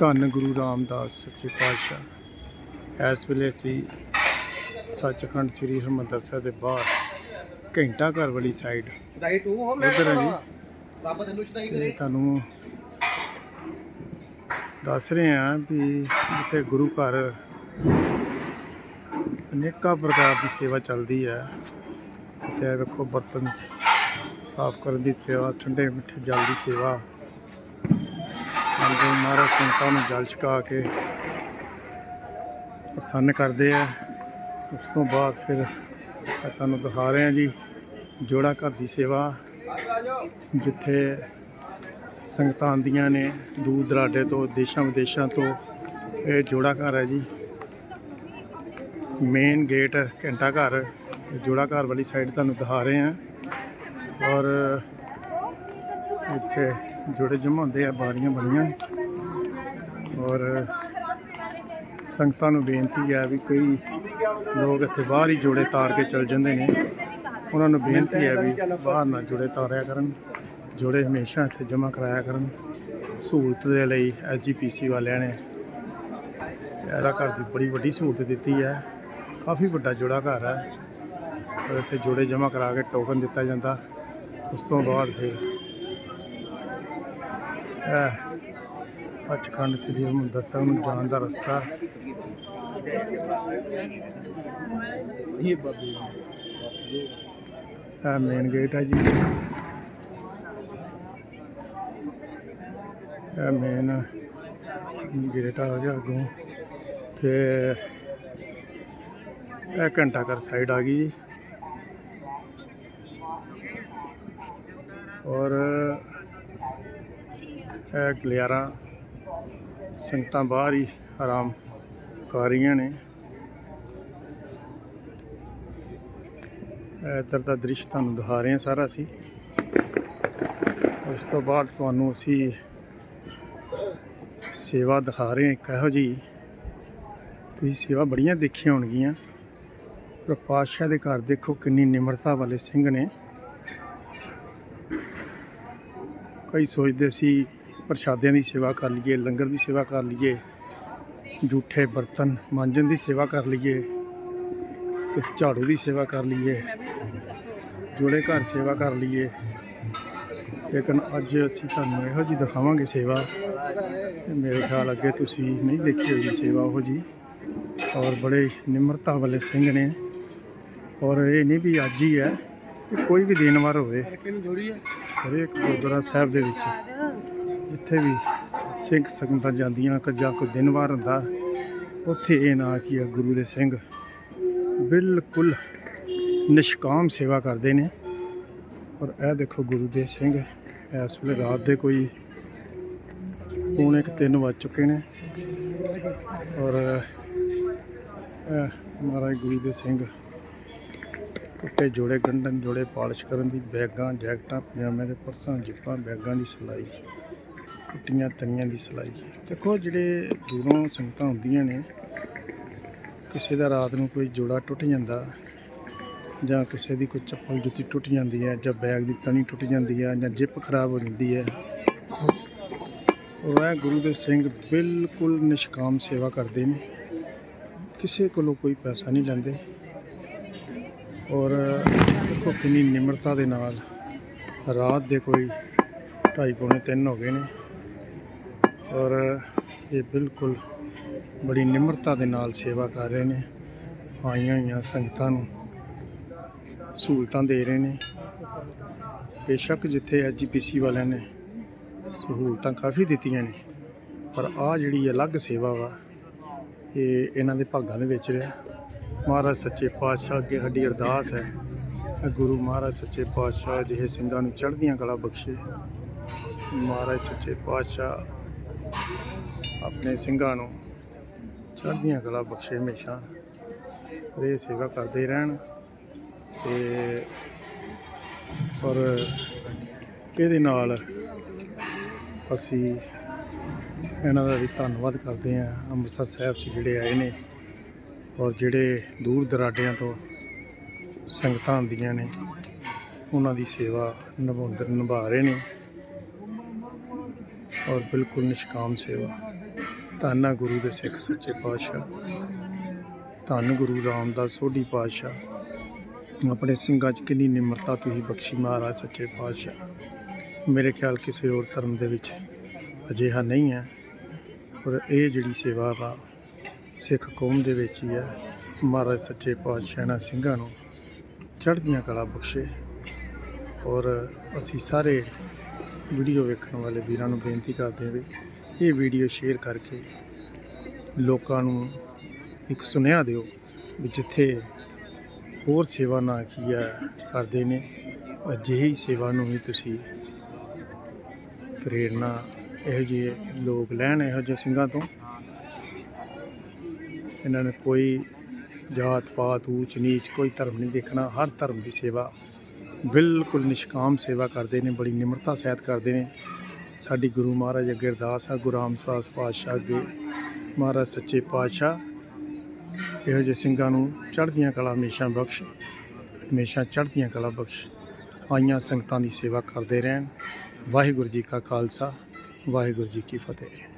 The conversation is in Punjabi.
ਧੰਨ ਗੁਰੂ ਰਾਮਦਾਸ ਸੱਚੇ ਪਾਤਸ਼ਾਹ। ਇਸ ਵੇਲੇ ਅਸੀਂ ਸੱਚਖੰਡ ਸ੍ਰੀ ਹਰਿਮੰਦਰ ਸਾਹਿਬ ਦੇ ਬਾਹਰ ਘੰਟਾ ਘਰ ਵਾਲੀ ਸਾਈਡ ਸ਼ਦਾਈ ਤੂੰ ਹੋ ਮੈਂ ਉੱਧਰ ਹੈ ਜੀ। ਰੱਬ ਤੈਨੂੰ ਸ਼ਦਾਈ ਤੇ ਕਰੇ। ਤੁਹਾਨੂੰ ਦੱਸ ਰਹੇ ਹਾਂ ਵੀ ਜਿੱਥੇ ਗੁਰੂ ਘਰ ਅਨੇਕਾਂ ਪ੍ਰਕਾਰ ਦੀ ਸੇਵਾ ਚੱਲਦੀ ਹੈ ਤੇ ਵੇਖੋ ਬਰਤਨ ਸਾਫ਼ ਕਰਨ ਦੀ ਸੇਵਾ ਠੰਡੇ ਮਿੱਠੇ ਜਲ ਦੀ ਸੇਵਾ ਅੰਦਰ ਮਹਾਰਾਜ ਸੰਤਾਂ ਨੂੰ ਜਲ ਛਕਾ ਕੇ ਪ੍ਰਸੰਨ ਕਰਦੇ ਆ, ਉਸ ਤੋਂ ਬਾਅਦ ਫਿਰ ਇਹ ਤੁਹਾਨੂੰ ਦਿਖਾ ਰਹੇ ਹਾਂ ਜੀ ਜੋੜਾ ਘਰ ਦੀ ਸੇਵਾ, ਜਿੱਥੇ ਸੰਗਤਾਂ ਆਉਂਦੀਆਂ ਨੇ ਦੂਰ ਦਰਾਡੇ ਤੋਂ, ਦੇਸ਼ਾਂ ਵਿਦੇਸ਼ਾਂ ਤੋਂ। ਇਹ ਜੋੜਾ ਘਰ ਹੈ ਜੀ। ਮੇਨ ਗੇਟ ਘੰਟਾ ਘਰ, ਜੋੜਾ ਘਰ ਵਾਲੀ ਸਾਈਡ ਤੁਹਾਨੂੰ ਦਿਖਾ ਰਹੇ ਹਾਂ। ਔਰ ਇੱਥੇ ਜੋੜੇ ਜਮਾ ਹੁੰਦੇ ਆ, ਬਾਰੀਆਂ ਬਣੀਆਂ। ਔਰ ਸੰਗਤਾਂ ਨੂੰ ਬੇਨਤੀ ਹੈ ਵੀ ਕਈ ਲੋਕ ਇੱਥੇ ਬਾਹਰ ਹੀ ਜੋੜੇ ਤਾਰ ਕੇ ਚਲ ਜਾਂਦੇ ਨੇ। ਉਹਨਾਂ ਨੂੰ ਬੇਨਤੀ ਹੈ ਵੀ ਬਾਹਰ ਨਾ ਜੋੜੇ ਤਾਰਿਆ ਕਰਨ, ਜੋੜੇ ਹਮੇਸ਼ਾ ਇੱਥੇ ਜਮ੍ਹਾਂ ਕਰਾਇਆ ਕਰਨ। ਸਹੂਲਤ ਦੇ ਲਈ ਐਜੀਪੀਸੀ ਵਾਲਿਆਂ ਨੇ ਇਹਦਾ ਘਰ ਦੀ ਬੜੀ ਵੱਡੀ ਸਹੂਲਤ ਦਿੱਤੀ ਹੈ। ਕਾਫੀ ਵੱਡਾ ਜੋੜਾ ਘਰ ਹੈ। ਔਰ ਇੱਥੇ ਜੋੜੇ ਜਮ੍ਹਾਂ ਕਰਾ ਕੇ ਟੋਕਨ ਦਿੱਤਾ ਜਾਂਦਾ। ਉਸ ਤੋਂ ਬਾਅਦ ਫਿਰ ਸੱਚਖੰਡ ਸ੍ਰੀ ਹਰਿਮੰਦਰ ਸਾਹਿਬ ਨੂੰ ਜਾਣ ਦਾ ਰਸਤਾ। ਇਹ ਬਾਬੇ ਇਹ ਮੇਨ ਗੇਟ ਹੈ ਜੀ। ਇਹ ਮੇਨ ਗੇਟ ਆ ਗਿਆ ਅੱਗੋਂ। ਤੇ ਇਹ ਘੰਟਾ ਘਰ ਸਾਈਡ ਆ ਗਈ ਜੀ। ਔਰ ਇਹ ਗਲਿਆਰਾ ਸੰਗਤਾਂ ਬਾਹਰ ਹੀ ਆਰਾਮ ਕਰ ਰਹੀਆਂ ਨੇ। ਇੱਧਰ ਦਾ ਦ੍ਰਿਸ਼ ਤੁਹਾਨੂੰ ਦਿਖਾ ਰਹੇ ਹਾਂ ਸਾਰਾ ਅਸੀਂ। ਉਸ ਤੋਂ ਬਾਅਦ ਤੁਹਾਨੂੰ ਅਸੀਂ ਸੇਵਾ ਦਿਖਾ ਰਹੇ ਹਾਂ ਇੱਕ ਇਹੋ ਜਿਹੀ। ਤੁਸੀਂ ਸੇਵਾ ਬੜੀਆਂ ਦੇਖੀਆਂ ਹੋਣਗੀਆਂ। ਪਰ ਪਾਤਸ਼ਾਹ ਦੇ ਘਰ ਦੇਖੋ ਕਿੰਨੀ ਨਿਮਰਤਾ ਵਾਲੇ ਸਿੰਘ ਨੇ। ਕਈ ਸੋਚਦੇ ਸੀ ਪ੍ਰਸ਼ਾਦਿਆਂ ਦੀ ਸੇਵਾ ਕਰ ਲਈਏ, ਲੰਗਰ ਦੀ ਸੇਵਾ ਕਰ ਲਈਏ, ਜੂਠੇ ਬਰਤਨ ਮਾਂਜਣ ਦੀ ਸੇਵਾ ਕਰ ਲਈਏ ਤੇ ਝਾੜੂ ਦੀ ਸੇਵਾ ਕਰ ਲਈਏ, ਜੋੜੇ ਘਰ ਸੇਵਾ ਕਰ ਲਈਏ। ਲੇਕਿਨ ਅੱਜ ਅਸੀਂ ਤੁਹਾਨੂੰ ਇਹੋ ਜੀ ਦਿਖਾਵਾਂਗੇ ਸੇਵਾ। ਮੇਰੇ ਖਿਆਲ ਅੱਗੇ ਤੁਸੀਂ ਨਹੀਂ ਦੇਖੀ ਹੋਈ ਸੇਵਾ ਉਹ ਜੀ। ਔਰ ਬੜੇ ਨਿਮਰਤਾ ਵਾਲੇ ਸਿੰਘ ਨੇ। ਔਰ ਇਹ ਨਹੀਂ ਵੀ ਅੱਜ ਹੀ ਹੈ ਕੋਈ ਵੀ ਦਿਨਵਾਰ ਹੋਵੇ। ਹਰੇਕ ਗੁਰਦੁਆਰਾ ਸਾਹਿਬ ਦੇ ਵਿੱਚ। ਜਿੱਥੇ ਵੀ ਸਿੰਘ ਸੰਗਤਾਂ ਜਾਂਦੀਆਂ ਕਿ ਜਾਂ ਕੋਈ ਦਿਨ ਵਾਰ ਹੁੰਦਾ, ਉੱਥੇ ਇਹ ਨਾ ਕੀ ਹੈ ਗੁਰੂ ਦੇ ਸਿੰਘ। ਬਿਲਕੁਲ ਨਿਸ਼ਕਾਮ ਸੇਵਾ ਕਰਦੇ ਨੇ। ਔਰ ਇਹ ਦੇਖੋ ਗੁਰੂ ਦੇ ਸਿੰਘ, ਇਸ ਵੇਲੇ ਰਾਤ ਦੇ ਕੋਈ ਪੌਣੇ ਕੁ ਤਿੰਨ ਵੱਜ ਚੁੱਕੇ ਨੇ। ਔਰ ਇਹ ਮਹਾਰਾਜ ਗੁਰੂ ਦੇ ਸਿੰਘ ਉੱਤੇ ਜੋੜੇ ਗੰਢਨ ਜੋੜੇ ਪਾਲਿਸ਼ ਕਰਨ ਦੀ ਬੈਗਾਂ, ਜੈਕਟਾਂ ਪਜਾਮੇ ਦੇ ਪਰਸਾਂ, ਜਿੱਪਾਂ, ਬੈਗਾਂ ਦੀ ਸਿਲਾਈ। ਟੁੱਟੀਆਂ ਤਣੀਆਂ ਦੀ ਸਿਲਾਈ। ਦੇਖੋ ਜਿਹੜੇ ਦੂਰੋਂ ਸੰਗਤਾਂ ਹੁੰਦੀਆਂ ਨੇ, ਕਿਸੇ ਦਾ ਰਾਤ ਨੂੰ ਕੋਈ ਜੋੜਾ ਟੁੱਟ ਜਾਂਦਾ, ਜਾਂ ਕਿਸੇ ਦੀ ਕੋਈ ਚੱਪਲ ਜੁੱਤੀ ਟੁੱਟ ਜਾਂਦੀ ਹੈ, ਜਾਂ ਬੈਗ ਦੀ ਤਣੀ ਟੁੱਟ ਜਾਂਦੀ ਹੈ, ਜਾਂ ਜਿੱਪ ਖਰਾਬ ਹੋ ਜਾਂਦੀ ਹੈ, ਉਹ ਹੈ ਗੁਰੂ ਦੇ ਸਿੰਘ ਬਿਲਕੁਲ ਨਿਸ਼ਕਾਮ ਸੇਵਾ ਕਰਦੇ ਨੇ। ਕਿਸੇ ਕੋਲੋਂ ਕੋਈ ਪੈਸਾ ਨਹੀਂ ਲੈਂਦੇ। ਔਰ ਦੇਖੋ ਕਿੰਨੀ ਨਿਮਰਤਾ ਦੇ ਨਾਲ ਰਾਤ ਦੇ ਕੋਈ ਢਾਈ ਪੌਣੇ ਤਿੰਨ ਹੋ ਗਏ ਨੇ। ਔਰ ਇਹ ਬਿਲਕੁਲ ਬੜੀ ਨਿਮਰਤਾ ਦੇ ਨਾਲ ਸੇਵਾ ਕਰ ਰਹੇ ਨੇ। ਆਈਆਂ ਹੋਈਆਂ ਸੰਗਤਾਂ ਨੂੰ ਸਹੂਲਤਾਂ ਦੇ ਰਹੇ ਨੇ। ਬੇਸ਼ੱਕ ਜਿੱਥੇ ਐਜੀਪੀਸੀ ਵਾਲਿਆਂ ਨੇ ਸਹੂਲਤਾਂ ਕਾਫੀ ਦਿੱਤੀਆਂ ਨੇ, ਪਰ ਆ ਜਿਹੜੀ ਅਲੱਗ ਸੇਵਾ ਵਾ, ਇਹ ਇਹਨਾਂ ਦੇ ਭਾਗਾਂ ਦੇ ਵਿੱਚ ਰਿਹਾ। ਮਹਾਰਾਜ ਸੱਚੇ ਪਾਤਸ਼ਾਹ ਅੱਗੇ ਸਾਡੀ ਅਰਦਾਸ ਹੈ ਗੁਰੂ ਮਹਾਰਾਜ ਸੱਚੇ ਪਾਤਸ਼ਾਹ ਜਿਹੇ ਸਿੰਘਾਂ ਨੂੰ ਚੜ੍ਹਦੀਆਂ ਕਲਾ ਬਖਸ਼ੇ। ਮਹਾਰਾਜ ਸੱਚੇ ਪਾਤਸ਼ਾਹ ਆਪਣੇ ਸਿੰਘਾਂ ਨੂੰ ਚੜ੍ਹਦੀਆਂ ਕਲਾ ਬਖਸ਼ੇ ਹਮੇਸ਼ਾ। ਇਹ ਸੇਵਾ ਕਰਦੇ ਰਹਿਣ ਤੇ ਔਰ ਇਹਦੇ ਨਾਲ ਅਸੀਂ ਇਹਨਾਂ ਦਾ ਵੀ ਧੰਨਵਾਦ ਕਰਦੇ ਹਾਂ। ਅੰਮ੍ਰਿਤਸਰ ਸਾਹਿਬ 'ਚ ਜਿਹੜੇ ਆਏ ਨੇ ਔਰ ਜਿਹੜੇ ਦੂਰ ਦਰਾਡਿਆਂ ਤੋਂ ਸੰਗਤਾਂ ਆਉਂਦੀਆਂ ਨੇ, ਉਹਨਾਂ ਦੀ ਸੇਵਾ ਨਿਭਾਉਂਦੇ ਨਿਭਾ ਰਹੇ ਨੇ। ਔਰ ਬਿਲਕੁਲ ਨਿਸ਼ਕਾਮ ਸੇਵਾ। ਧੰਨ ਗੁਰੂ ਦੇ ਸਿੱਖ ਸੱਚੇ ਪਾਤਸ਼ਾਹ। ਧੰਨ ਗੁਰੂ ਰਾਮਦਾਸ ਸੋਢੀ ਪਾਤਸ਼ਾਹ। ਆਪਣੇ ਸਿੰਘਾਂ 'ਚ ਕਿੰਨੀ ਨਿਮਰਤਾ ਤੁਸੀਂ ਬਖਸ਼ੀ ਮਹਾਰਾਜ ਸੱਚੇ ਪਾਤਸ਼ਾਹ। ਮੇਰੇ ਖਿਆਲ ਕਿਸੇ ਹੋਰ ਧਰਮ ਦੇ ਵਿੱਚ ਅਜਿਹਾ ਨਹੀਂ ਹੈ। ਔਰ ਇਹ ਜਿਹੜੀ ਸੇਵਾ ਵਾ, ਸਿੱਖ ਕੌਮ ਦੇ ਵਿੱਚ ਹੀ ਹੈ। ਮਹਾਰਾਜ ਸੱਚੇ ਪਾਤਸ਼ਾਹ ਇਹਨਾਂ ਸਿੰਘਾਂ ਨੂੰ ਚੜ੍ਹਦੀਆਂ ਕਲਾ ਬਖਸ਼ੇ। ਔਰ ਅਸੀਂ ਸਾਰੇ ਵੀਡੀਓ ਵੇਖਣ ਵਾਲੇ ਵੀਰਾਂ ਨੂੰ ਬੇਨਤੀ ਕਰਦੇ ਹਾਂ ਵੀ ਇਹ ਵੀਡੀਓ ਸ਼ੇਅਰ ਕਰਕੇ ਲੋਕਾਂ ਨੂੰ ਇੱਕ ਸੁਨੇਹਾ ਦਿਓ ਵੀ ਜਿੱਥੇ ਹੋਰ ਸੇਵਾ ਨਾ ਕੀ ਹੈ ਕਰਦੇ ਨੇ, ਅਜਿਹੀ ਸੇਵਾ ਨੂੰ ਵੀ ਤੁਸੀਂ ਪ੍ਰੇਰਨਾ ਇਹੋ ਜਿਹੇ ਲੋਕ ਲੈਣ ਇਹੋ ਜਿਹੇ ਸਿੰਘਾਂ ਤੋਂ। ਇਹਨਾਂ ਨੇ ਕੋਈ ਜਾਤ ਪਾਤ ਊਚ ਨੀਚ ਕੋਈ ਧਰਮ ਨਹੀਂ ਦੇਖਣਾ, ਹਰ ਧਰਮ ਦੀ ਸੇਵਾ ਬਿਲਕੁਲ ਨਿਸ਼ਕਾਮ ਸੇਵਾ ਕਰਦੇ ਨੇ, ਬੜੀ ਨਿਮਰਤਾ ਸਹਿਤ ਕਰਦੇ ਨੇ। ਸਾਡੀ ਗੁਰੂ ਮਹਾਰਾਜ ਅੱਗੇ ਅਰਦਾਸ ਹੈ ਗੁਰੂ ਰਾਮਦਾਸ ਪਾਤਸ਼ਾਹ ਅੱਗੇ। ਮਹਾਰਾਜ ਸੱਚੇ ਪਾਤਸ਼ਾਹ, ਇਹੋ ਜਿਹੇ ਸਿੰਘਾਂ ਨੂੰ ਚੜ੍ਹਦੀਆਂ ਕਲਾ ਹਮੇਸ਼ਾ ਬਖਸ਼, ਹਮੇਸ਼ਾ ਚੜ੍ਹਦੀਆਂ ਕਲਾ ਬਖਸ਼। ਆਈਆਂ ਸੰਗਤਾਂ ਦੀ ਸੇਵਾ ਕਰਦੇ ਰਹਿਣ। ਵਾਹਿਗੁਰੂ ਜੀ ਕਾ ਖਾਲਸਾ, ਵਾਹਿਗੁਰੂ ਜੀ ਕੀ ਫਤਿਹ।